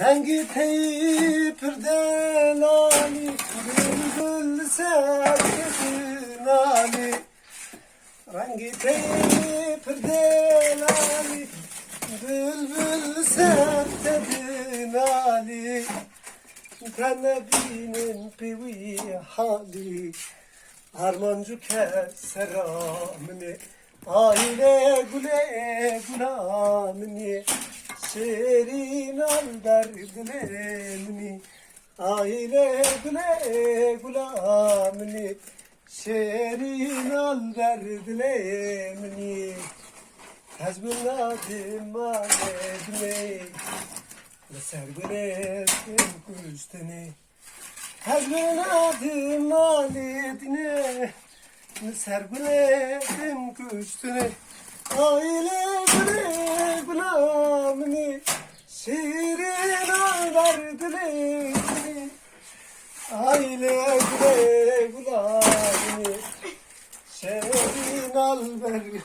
Rengi teypirden ali Bülbül serkesin ali Rengi teypirden ali Bülbül serkesin ali Tenebinin pivi hali Armancı keseramını Aile güle gulamını Şerin al derdini Aile güle gulamını Şerin al derdini Hezbun adım aledine Sergületim kuşteni Hezbun adım aledine Sergületim kuşteni Aile güle gulamını Şirin al derdini Aile güle gulamını Şirin al derdini